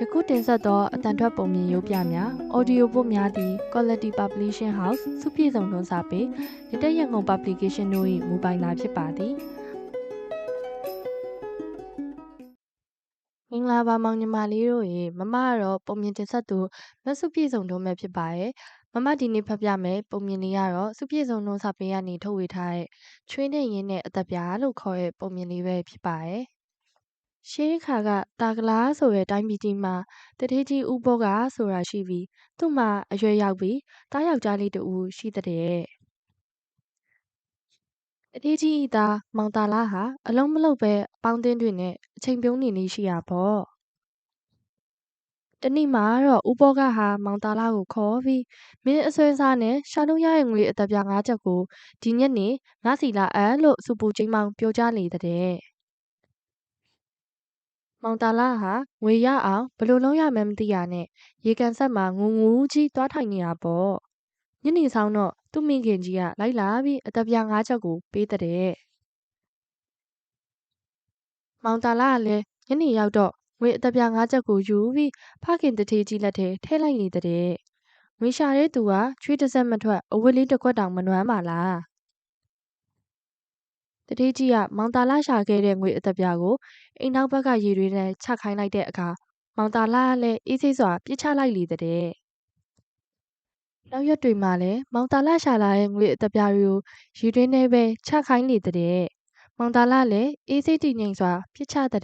ယခုတင်ဆက်သောအတန်ထွက်ပုံမြင်ရုပ်ပြများ audio book များသည် Quality Publishing House စုပြည်စုံတွန်းစာပေရတက်ရန်ကုန် Publication တို့၏မူပိုင်သာဖြစ်ပါသည်မင်္ဂလာပါမောင်ညီမလေးတို့ရေမမကတော့ပုံမြင်တင်ဆက်သူမစုပြည်စုံတွန်းပဲဖြစ်ပါရဲ့မမဒီနေ့ဖတ်ပြမယ်ပုံမြင်လေးကတော့စုပြည်စုံတွန်းစာပေကနေထုတ်ဝေထားတဲ့ချွေးနဲ့ရင်းနဲ့အသက်ပြားလို့ခေါ်တဲ့ပုံမြင်လေးပဲဖြစ်ပါရဲ့ ရှေးခါကတာကလားဆိုတဲ့တိုင်းပြည်ကြီးမှာတထေးကြီးဦးဘောကဆိုတာရှိပြီးသူ့မှာအရွယ်ရောက်ပြီးတားယောက်ျားလေးတူရှိတဲ့တထေးကြီးဤသားမောင်တာလာဟာအလုံးမလုံးပဲအပေါင်းအသင်းတွေနဲ့အချိန်ပြုံးနေနေရှိရပေါ့တနေ့မှာတော့ဦးဘောကဟာမောင်တာလာကိုခေါ်ပြီးမင်းအဆွဲစားနဲ့ရှာလို့ရရဲ့ငွေအသက်ပြ၅ချက်ကိုဒီညနေငါစီလာအပ်လို့စူပူချင်းမောင်ပြောကြလေတဲ့ မောင်တာလာဟာငွေရအောင်ဘယ်လိုလုပ်ရမှန်းမသိရနဲ့ရေကန်ဆက်မှာငူငူကြီးသွားထိုင်နေတာပေါ့ညနေဆောင်တော့သူ့မိခင်ကြီးကလိုက်လာပြီးအသက်ပြားငါးချက်ကိုပေးတဲ့မောင်တာလာကလည်းညနေရောက်တော့ငွေအသက်ပြားငါးချက်ကိုယူပြီးဖခင်တထေးကြီးလက်ထဲထည့်လိုက်နေတဲ့ငွေရှာတဲ့သူကချွေးတစ်စက်မထွက်အဝတ်လေးတစ်ခွက်တောင်မနှွမ်းပါလား တတိကြီးကမောင်တာလာရှာခဲ့တဲ့ငွေအသက်ပြားကိုအိမ်နောက်ဘက်ကရေတွေနဲ့ချခိုင်းလိုက်တဲ့အခါမောင်တာလာကလည်းအေးစိစွာပြစ်ချလိုက်လေတဲ့နောက်ရက်တွေမှာလည်းမောင်တာလာရှာလာတဲ့ငွေအသက်ပြားတွေကိုရေတွေနဲ့ပဲချခိုင်းလေတဲ့မောင်တာလာလည်းအေးစိတည်ငြိမ်စွာပြစ်ချတဲ့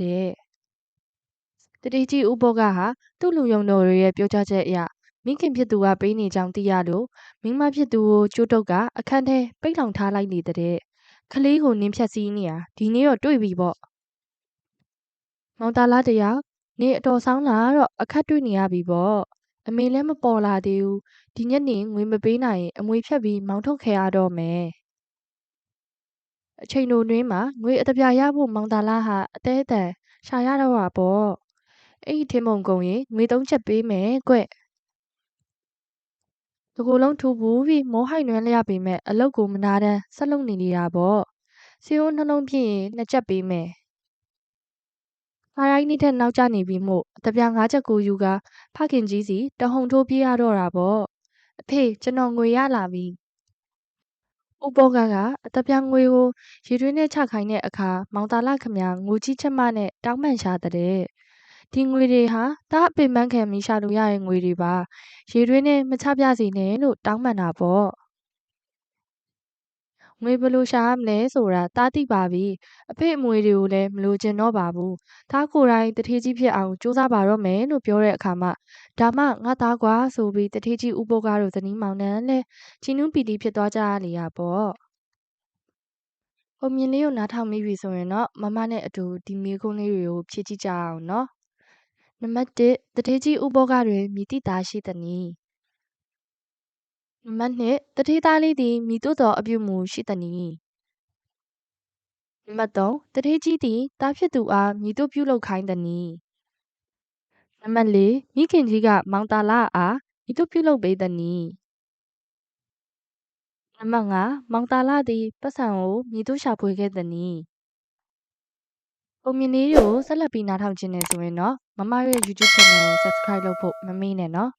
တတိကြီးဥဘောကဟာသူ့လူယုံတော်ရဲ့ပြောကြားချက်အရမိခင်ဖြစ်သူကပေးနေကြောင်းသိရလို့မိန်းမဖြစ်သူကိုကျိုးတုတ်ကအခန်းထဲပိတ်လောင်ထားလိုက်လေတဲ့ ကလေးကိုနင်းဖြတ်စည်းနေတာဒီနေ့တော့တွေ့ပြီပေါ့မောင်တာလာတရားနေအတော်ဆောင်လာတော့အခက်တွေ့နေရပြီပေါ့အမေလည်းမပေါ်လာသေးဘူးဒီညနေငွေမပေးနိုင်ရင်အမွေဖြတ်ပြီးမောင်ထုတ်ခဲရတော့မယ်အချိန်တို့တွင်းမှာငွေအတပြားရဖို့မောင်တာလာဟာအသေးအတန်ရှာရတော့တာပေါ့အဲ့ဒီထင်းမုံကုံရင်ငွေသုံးချက်ပေးမယ်ကွ တကူလုံးထူပူပြီးမိုးဟိုက်နွမ်းလျပေမဲ့အလုတ်ကိုမနာတမ်းဆက်လုပ်နေနေတာပေါ့စီယိုးနှလုံးပြည့်ရင်နှစ်ချက်ပေးမယ်ခါရိုင်းနေတဲ့နောက်ကျနေပြီမို့အတပြားငါးချက်ကိုယူကဖခင်ကြီးစီတဟုန်ထိုးပြေးရတော့တာပေါ့အဖေကျွန်တော်ငွေရလာပြီဥပောကကအတပြားငွေကိုရေတွင်းနဲ့ချခိုင်းတဲ့အခါမောင်တာလခမငိုကြီးချက်မနဲ့တောင်းပန်ရှာတဲ့ ဒီငွေတွေဟာတားအပင်ပန်းခံပြီးရှာလို့ရတဲ့ငွေတွေပါရေတွင်းနဲ့မချပြစီနဲ့လို့တောင်းပန်တာပေါ့ငွေဘယ်လိုရှာရမလဲဆိုတာတားသိပါပြီအဖေအမွေတွေကိုလည်းမလိုချင်တော့ပါဘူးဒါကိုယ်တိုင်တထေးကြီးဖြစ်အောင်စူးစမ်းပါတော့မယ်လို့ပြောတဲ့အခါမှာဒါမှငါသားကွာဆိုပြီးတထေးကြီးဥပုပ်ကားတို့ဇနီးမောင်နှံလည်းချီနူးပီတီဖြစ်သွားကြရလေရပေါ့ပုံမြင်လေးကိုနားထောင်မိပြီဆိုရင်တော့မမနဲ့အတူဒီမေကုန်းလေးတွေကိုဖြည့်ကြည့်ကြအောင်နော် နံပါတ်1တထေးကြီးဥပုပ်ကားတွင်မိတိသားရှိသည်နီနံပါတ်2တထေးသားလေးသည်မိတို့သောအပြုမူရှိသည်နီနံပါတ်3တထေးကြီးသည်တားဖြစ်သူအားမိတို့ပြုလုပ်ခိုင်းသည်နီနံပါတ်4မိခင်ကြီးကမောင်တာလာအားမိတို့ပြုလုပ်ပေးသည်နီနံပါတ်5မောင်တာလာသည်ပတ်စံကိုမိတို့ရှာဖွေခဲ့သည်နီ ပုံမြင်လေးတွေကိုဆက်လက်ပြီးနားထောင်ခြင်းနဲ့ဆိုရင်တော့မမရဲ့ YouTube channel ကို subscribe လုပ်ဖို့မမေ့နဲ့နော်